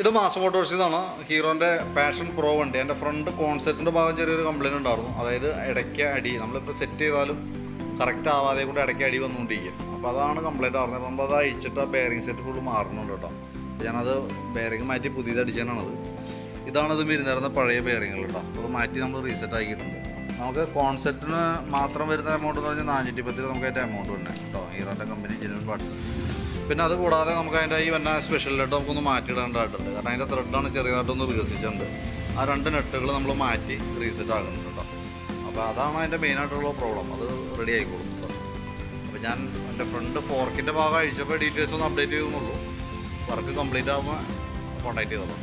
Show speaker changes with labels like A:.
A: ഇത് മാസ് മോട്ടോഴ്സിന്നാണ് ഹീറോന്റെ പാഷൻ പ്രോ വണ്ടി എന്റെ ഫ്രണ്ട് കോൺസെപ്റ്റിന്റെ ഭാഗം ചെറിയൊരു കംപ്ലൈന്റ് ഉണ്ടായിരുന്നു. അതായത് ഇടയ്ക്ക് അടി. നമ്മളിപ്പോൾ സെറ്റ് ചെയ്താലും കറക്റ്റ് ആവാതെ കൂടെ ഇടയ്ക്ക് അടി വന്നുകൊണ്ടിരിക്കും അപ്പോൾ അതാണ് കംപ്ലൈന്റ് പറഞ്ഞത്. നമ്മൾ അത് അഴിച്ചിട്ട് ആ ബെയറിംഗ് സെറ്റ് ഫുള്ള് മാറുന്നുണ്ട് കേട്ടോ. ഞാനത് ബെയറിംഗ് മാറ്റി പുതിയത് അടിച്ചാണത് ഇതാണത് വരുന്നിരുന്ന പഴയ ബെയറിങ്ങൾ കേട്ടോ. അത് മാറ്റി നമ്മൾ റീസെറ്റ് ആക്കിയിട്ടുണ്ട്. നമുക്ക് കോൺസെപ്റ്റിന് മാത്രം വരുന്ന എമൗണ്ട് എന്ന് പറഞ്ഞാൽ നാനൂറ്റി പത്തിൽ നമുക്ക് അതിന്റെ എമൗണ്ട് ഉണ്ട് കേട്ടോ. ഹീറോന്റെ കമ്പനി ജനുവൻ പാർട്സ് പിന്നെ അത് കൂടാതെ നമുക്ക് അതിന്റെ ഈ വന്ന സ്പെഷ്യലായിട്ട് നമുക്കൊന്ന് മാറ്റിയിടേണ്ടതായിട്ടുണ്ട്. കാരണം അതിന്റെ ത്രെഡാണ് ചെറിയതായിട്ടൊന്ന് വികസിച്ചിട്ടുണ്ട്. ആ രണ്ട് നെട്ടുകൾ നമ്മൾ മാറ്റി റീസെറ്റ് ആകുന്നുണ്ട് അപ്പോൾ അതാണ് അതിന്റെ മെയിനായിട്ടുള്ള പ്രോബ്ലം അത് റെഡി ആയിക്കോളും അപ്പോൾ ഞാൻ എന്റെ ഫ്രണ്ട് ഫോർക്കിന്റെ ഭാഗം അഴിച്ചപ്പോൾ ഡീറ്റെയിൽസ് ഒന്ന് അപ്ഡേറ്റ് ചെയ്യുന്നുള്ളൂ വർക്ക് കംപ്ലീറ്റ് ആകുമ്പോൾ കോൺടാക്ട് ചെയ്തോളൂ